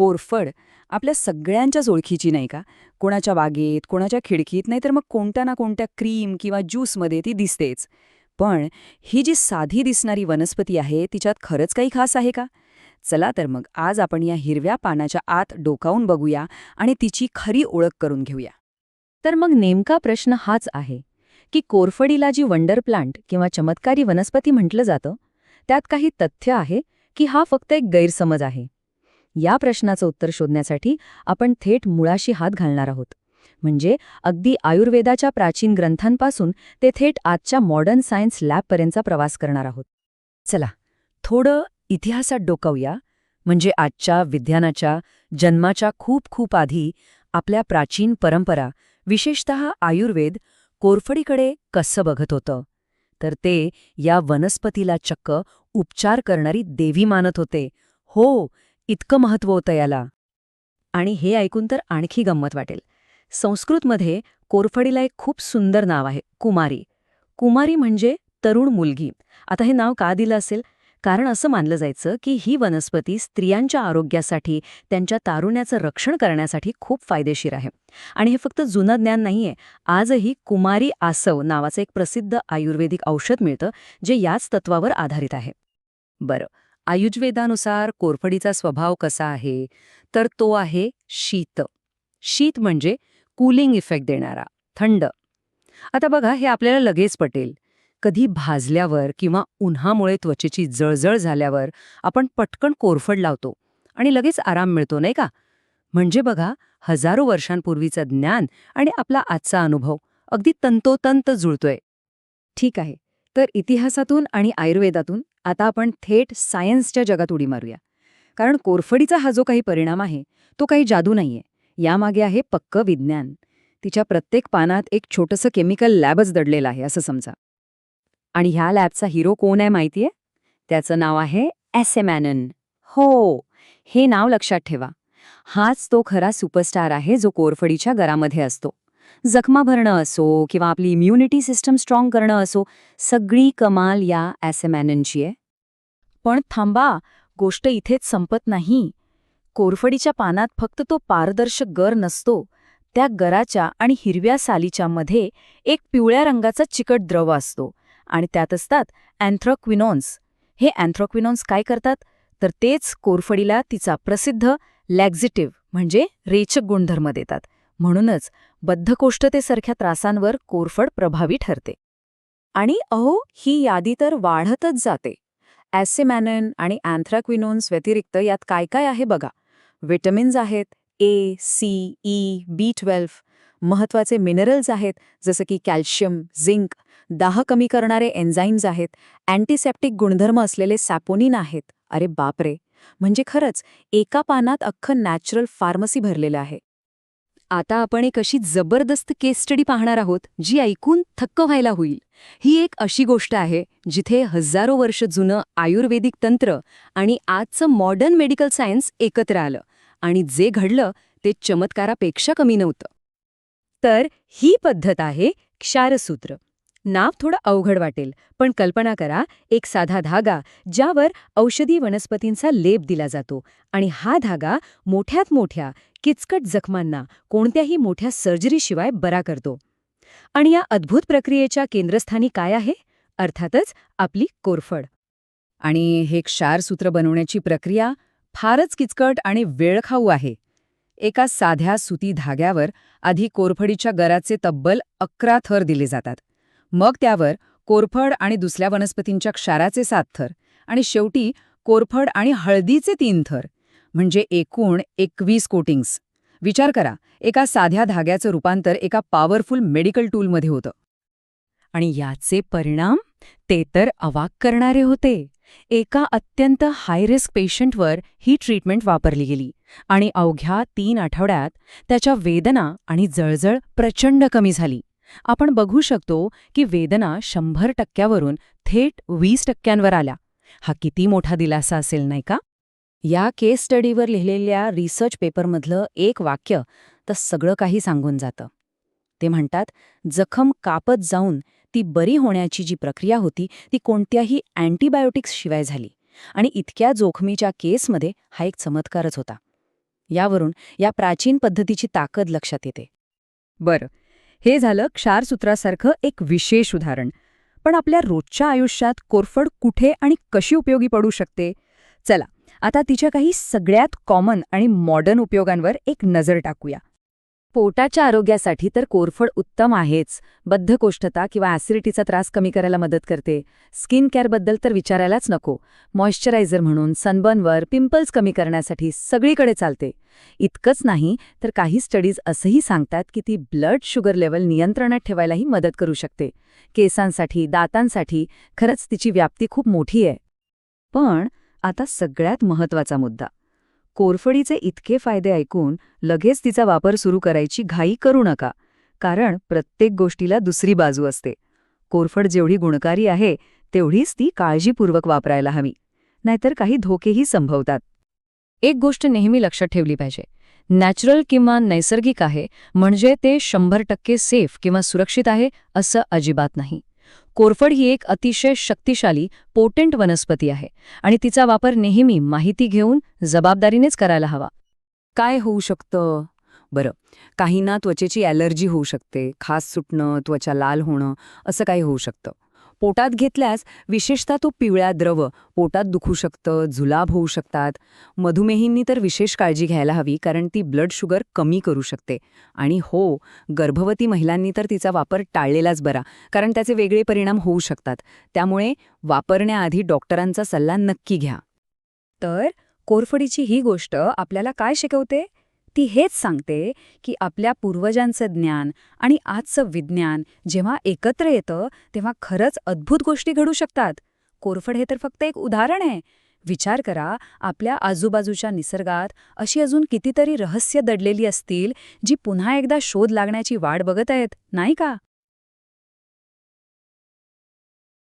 कोरफड आपल्या सगळ्यांच्याच ओळखीची नाही का? कोणाच्या बागेत कोणाच्या खिडकीत नाही तर मग कोणत्या ना कोणत्या क्रीम किंवा ज्यूसमध्ये ती दिसतेच. पण ही जी साधी दिसणारी वनस्पती आहे तिच्यात खरंच काही खास आहे का? चला तर मग आज आपण या हिरव्या पानाच्या आत डोकावून बघूया आणि तिची खरी ओळख करून घेऊया. तर मग नेमका प्रश्न हाच आहे की कोरफडीला जी वंडर प्लांट किंवा चमत्कारी वनस्पती म्हटलं जातं त्यात काही तथ्य आहे की हा फक्त एक गैरसमज आहे? या प्रश्नाचं उत्तर शोधण्यासाठी आपण थेट मुळाशी हात घालणार आहोत. म्हणजे अगदी आयुर्वेदाच्या प्राचीन ग्रंथांपासून ते थेट आजच्या मॉडर्न सायन्स लॅबपर्यंतचा प्रवास करणार आहोत. चला थोडं इतिहासात डोकावूया. म्हणजे आजच्या विज्ञानाच्या जन्माच्या खूप खूप आधी आपल्या प्राचीन परंपरा विशेषत आयुर्वेद कोरफडीकडे कसं बघत होतं. तर ते या वनस्पतीला चक्क उपचार करणारी देवी मानत होते. हो इतकं महत्त्व होतं याला. आणि हे ऐकून तर आणखी गंमत वाटेल. संस्कृतमध्ये कोरफडीला एक खूप सुंदर नाव आहे कुमारी. कुमारी म्हणजे तरुण मुलगी. आता हे नाव का दिलं असेल? कारण असं मानलं जायचं की ही वनस्पती स्त्रियांच्या आरोग्यासाठी त्यांच्या तारुण्याचं रक्षण करण्यासाठी खूप फायदेशीर आहे. आणि हे फक्त जुनं ज्ञान नाहीये आजही कुमारी आसव नावाचं एक प्रसिद्ध आयुर्वेदिक औषध मिळतं जे याच तत्वावर आधारित आहे. बरं. आयुर्वेदानुसार कोरफडीचा स्वभाव कसा आहे तर तो आहे शीत. शीत म्हणजे कूलिंग इफेक्ट देणारा थंड. आता बघा हे आपल्याला लगेच पटेल. कधी भाजल्यावर किंवा उन्हामुळे त्वचेची जळजळ झाल्यावर आपण पटकन कोरफड लावतो आणि लगेच आराम मिळतो नाही का? म्हणजे बघा हजारो वर्षांपूर्वीचं ज्ञान आणि आपला आजचा अनुभव अगदी तंतोतंत जुळतोय. ठीक आहे तर इतिहासातून आणि आयुर्वेदातून आता आपण थेट सायन्सच्या जगात उडी मारूया. कारण कोरफडीचा हा जो काही परिणाम आहे तो काही जादू नाहीये. यामागे आहे पक्क विज्ञान. तिच्या प्रत्येक पानात एक छोटंसं केमिकल लॅबच दडलेलं आहे असं समजा. आणि ह्या लॅबचा हिरो कोण आहे माहितीये? त्याचं नाव आहे ॲसेमॅनन. हो हे नाव लक्षात ठेवा. हाच तो खरा सुपरस्टार आहे जो कोरफडीच्या गरामध्ये असतो. जखमा भरणं असो किंवा आपली इम्युनिटी सिस्टम स्ट्रॉंग करणं असो सगळी कमाल या ॲसेमॅननची आहे. पण थांबा गोष्ट इथेच संपत नाही. कोरफडीच्या पानात फक्त तो पारदर्शक गर नसतो. त्या गराच्या आणि हिरव्या सालीच्या मध्ये एक पिवळ्या रंगाचा चिकट द्रव असतो आणि त्यात असतात अँथ्रोक्विनॉन्स हे अँथ्रोक्विनॉन्स काय करतात? तर तेच कोरफडीला तिचा प्रसिद्ध लॅक्झिटिव्ह म्हणजे रेचक गुणधर्म देतात. म्हणूनच बद्धकोष्ठतेसारख्या त्रासांवर कोरफड प्रभावी ठरते. आणि अहो ही यादी तर वाढतच जाते. ॲसेमॅनन आणि अँथ्रॅक्विनोन्स व्यतिरिक्त यात काय काय आहे बघा. विटमिन्स आहेत ए सी ई बी ट्वेल्फ महत्त्वाचे मिनरल्स आहेत जसं की कॅल्शियम झिंक दाह कमी करणारे एन्झाईम्स आहेत अँटीसेप्टिक गुणधर्म असलेले सॅपोनिन आहेत. अरे बापरे! म्हणजे खरंच एका पानात अख्खं नॅचरल फार्मसी भरलेलं आहे. आता आपण एक अशी जबरदस्त केस स्टडी पाहणार आहोत जी ऐकून थक्क व्हायला होईल. ही एक अशी गोष्ट आहे जिथे हजारो वर्ष जुनं आयुर्वेदिक तंत्र आणि आजचं मॉडर्न मेडिकल सायन्स एकत्र आलं आणि जे घडलं ते चमत्कारापेक्षा कमी नव्हतं. तर ही पद्धत आहे क्षारसूत्र. नाव थोडं अवघड वाटेल पण कल्पना करा एक साधा धागा ज्यावर औषधी वनस्पतींचा लेप दिला जातो आणि हा धागा मोठ्यात मोठ्या किचकट जखमांना कोणत्याही मोठ्या सर्जरीशिवाय बरा करतो. आणि या अद्भुत प्रक्रियेच्या केंद्रस्थानी काय आहे? अर्थातच आपली कोरफड. आणि हे क्षारसूत्र बनवण्याची प्रक्रिया फारच किचकट आणि वेळखाऊ आहे. एका साध्या सुती धाग्यावर आधी कोरफडीच्या गराचे तब्बल अकरा थर दिले जातात. मग त्यावर कोरफड आणि दुसऱ्या वनस्पतींच्या क्षाराचे सात थर आणि शेवटी कोरफड आणि हळदीचे तीन थर. म्हणजे एकूण एकवीस कोटिंग्स. विचार करा एका साध्या धाग्याचं रूपांतर एका पॉवरफुल मेडिकल टूलमध्ये होतं. आणि याचे परिणाम ते तर अवाक करणारे होते. एका अत्यंत हाय रिस्क पेशंटवर ही ट्रीटमेंट वापरली गेली आणि अवघ्या तीन आठवड्यात त्याच्या वेदना आणि जळजळ प्रचंड कमी झाली. आपण बघू शकतो की वेदना शंभर टक्क्यावरून थेट वीस टक्क्यांवर आल्या. हा किती मोठा दिलासा असेल नाही का? या केस स्टडीवर लिहिलेल्या रिसर्च पेपरमधलं एक वाक्य तर सगळं काही सांगून जातं. ते म्हणतात जखम कापत जाऊन ती बरी होण्याची जी प्रक्रिया होती ती कोणत्याही अँटीबायोटिक्स शिवाय झाली आणि इतक्या जोखमीच्या केसमध्ये हा एक चमत्कारच होता. यावरून या प्राचीन पद्धतीची ताकद लक्षात येते. बरं हे झालं क्षारसूत्रासारखं एक विशेष उदाहरण. पण आपल्या रोजच्या आयुष्यात कोरफड कुठे आणि कशी उपयोगी पडू शकते? चला आता तिच्या काही सगळ्यात कॉमन आणि मॉडर्न उपयोगांवर एक नजर टाकूया. पोटाच्या आरोग्यासाठी तर कोरफड उत्तम आहेच. बद्धकोष्ठता किंवा ॲसिडिटीचा त्रास कमी करायला मदत करते. स्किन केअरबद्दल तर विचारायलाच नको. मॉइश्चरायझर म्हणून सनबर्नवर पिंपल्स कमी करण्यासाठी सगळीकडे चालते. इतकंच नाही तर काही स्टडीज असंही सांगतात की ती ब्लड शुगर लेवल नियंत्रणात ठेवायलाही मदत करू शकते. केसांसाठी दातांसाठी खरंच तिची व्याप्ती खूप मोठी आहे. पण आता सगळ्यात महत्त्वाचा मुद्दा. कोरफडीचे इतके फायदे ऐकून लगेच तिचा वापर सुरू करायची घाई करू नका कारण प्रत्येक गोष्टीला दुसरी बाजू असते. कोरफड जेवढी गुणकारी आहे तेवढीच ती काळजीपूर्वक वापरायला हवी. नाहीतर काही धोकेही संभवतात. एक गोष्ट नेहमी लक्षात ठेवली पाहिजे. नॅचरल किंवा नैसर्गिक आहे म्हणजे ते शंभर टक्के सेफ किंवा सुरक्षित आहे असं अजिबात नाही. कोरफड ही एक अतिशय शक्तिशाली पोटेंट वनस्पती आहे आणि तिचा वापर नेहमी माहिती घेऊन जबाबदारीनेच करायला हवा. काय होऊ शकतं? बरं काहींना त्वचेची ॲलर्जी होऊ शकते खास सुटणं त्वचा लाल होणं असं काही होऊ शकतं. पोटात घेतल्यास विशेषतः तो पिवळ्या द्रव. पोटात दुखू शकतं जुलाब होऊ शकतात. मधुमेहींनी तर विशेष काळजी घ्यायला हवी कारण ती ब्लड शुगर कमी करू शकते. आणि हो गर्भवती महिलांनी तर तिचा वापर टाळलेलाच बरा कारण त्याचे वेगळे परिणाम होऊ शकतात. त्यामुळे वापरण्याआधी डॉक्टरांचा सल्ला नक्की घ्या. तर कोरफडीची ही गोष्ट आपल्याला काय शिकवते? ती हेच सांगते की आपल्या पूर्वजांचं ज्ञान आणि आजचं विज्ञान जेव्हा एकत्र येतं तेव्हा खरंच अद्भुत गोष्टी घडू शकतात. कोरफड हे तर फक्त एक उदाहरण आहे. विचार करा आपल्या आजूबाजूच्या निसर्गात अशी अजून कितीतरी रहस्य दडलेली असतील जी पुन्हा एकदा शोध लागण्याची वाट बघत आहेत नाही का?